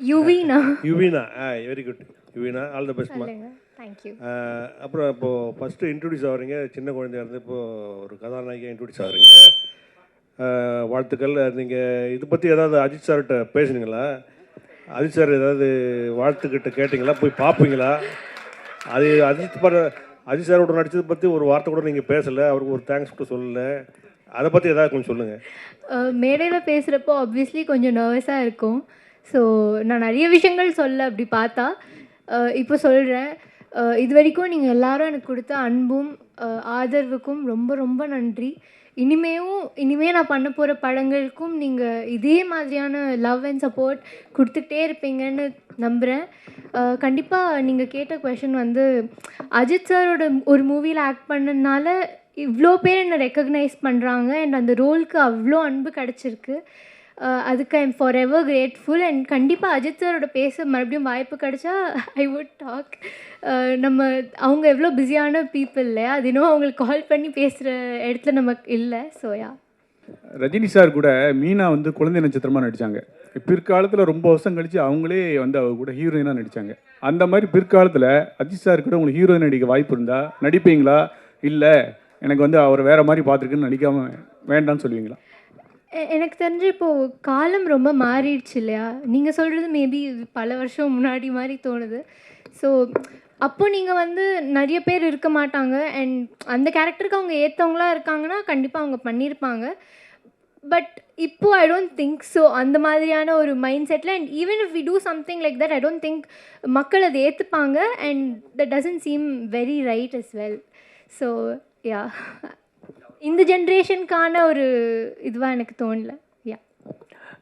யுவினா யுவீனா ஆ very good யுவீனா ஆல் த பெஸ்ட்மா தேங்க்யூ அப்புறம் இப்போது ஃபஸ்ட்டு இன்ட்ரடியூஸ் ஆகிறீங்க சின்ன குழந்தையா இருந்து இப்போது ஒரு கதாநாயகியாக இன்ட்ரடியூஸ் ஆகிறீங்க வாழ்த்துக்கள். நீங்கள் இது பற்றி ஏதாவது அஜித் சார்கிட்ட பேசுனீங்களா? அஜித் சார் ஏதாவது வாழ்த்துக்கிட்ட கேட்டிங்களா? போய் பார்ப்பீங்களா அது அஜித் பட அஜித் சாரோட நடிச்சதை பற்றி ஒரு வார்த்தை கூட நீங்கள் பேசலை அவருக்கு ஒரு தேங்க்ஸ் கூட சொல்லலை. அதை பற்றி ஏதாவது கொஞ்சம் சொல்லுங்கள் மேடையில் பேசுகிறப்போ ஆப்வியஸ்லி கொஞ்சம் நர்வஸாக இருக்கும். ஸோ நான் நிறைய விஷயங்கள் சொல்ல அப்படி பார்த்தா இப்போ சொல்கிறேன் இது வரைக்கும் நீங்கள் எல்லாரும் எனக்கு கொடுத்த அன்பும் ஆதரவுக்கும் ரொம்ப ரொம்ப நன்றி. இனிமேவும் இனிமேல் நான் பண்ண போகிற படங்களுக்கும் நீங்கள் இதே மாதிரியான லவ் அண்ட் சப்போர்ட் கொடுத்துட்டே இருப்பீங்கன்னு நம்புகிறேன் கண்டிப்பாக நீங்கள் கேட்ட கொஷின் வந்து அஜித் சாரோட ஒரு மூவியில் ஆக்ட் பண்ணதுனால இவ்வளோ பேர் என்னை ரெக்கக்னைஸ் பண்ணுறாங்க அண்ட் அந்த ரோலுக்கு அவ்வளோ அன்பு கிடச்சிருக்கு. Uh, அதுக்கு அதுக்கு I'm forever grateful and கண்டிப்பாக அஜித் சாரோட பேச மறுபடியும் வாய்ப்பு கிடைச்சா ஐ வுட் டாக் நம்ம அவங்க எவ்வளோ பிஸியான பீப்புள் இல்லையா அது இன்னும் அவங்களுக்கு கால் பண்ணி பேசுகிற இடத்துல நமக்கு இல்லை. சோயா ரஜினி சார் கூட மீனா வந்து குழந்தை நட்சத்திரமாக நடித்தாங்க பிற்காலத்தில் ரொம்ப வருஷம் கழித்து அவங்களே வந்து அவங்க கூட ஹீரோயினாக நடித்தாங்க அந்த மாதிரி பிற்காலத்தில் அஜித் சார் கூட உங்களுக்கு ஹீரோயின் நடிக்க வாய்ப்பு இருந்தால் நடிப்பீங்களா? இல்லை எனக்கு வந்து அவர் வேறு மாதிரி பார்த்துருக்குன்னு நடிக்காம வேண்டாம்னு சொல்லுவீங்களா? எனக்கு தெரிஞ்சு இப்போது காலம் ரொம்ப மாறிடுச்சு இல்லையா? நீங்கள் சொல்கிறது மேபி பல வருஷம் முன்னாடி மாதிரி தோணுது. ஸோ அப்போது நீங்கள் வந்து நிறைய பேர் இருக்க மாட்டாங்க அண்ட் அந்த கேரக்டருக்கு அவங்க ஏற்றவங்களா இருக்காங்கன்னா கண்டிப்பாக அவங்க பண்ணியிருப்பாங்க பட் இப்போது ஐ டோன்ட் திங்க் ஸோ அந்த மாதிரியான ஒரு mind settle and even if we do something like that I don't think மக்கள் அதை ஏற்றுப்பாங்க and that doesn't seem very right as well so yeah இந்த ஜென்ரேஷனுக்கான ஒரு இதுவாக எனக்கு தோணல.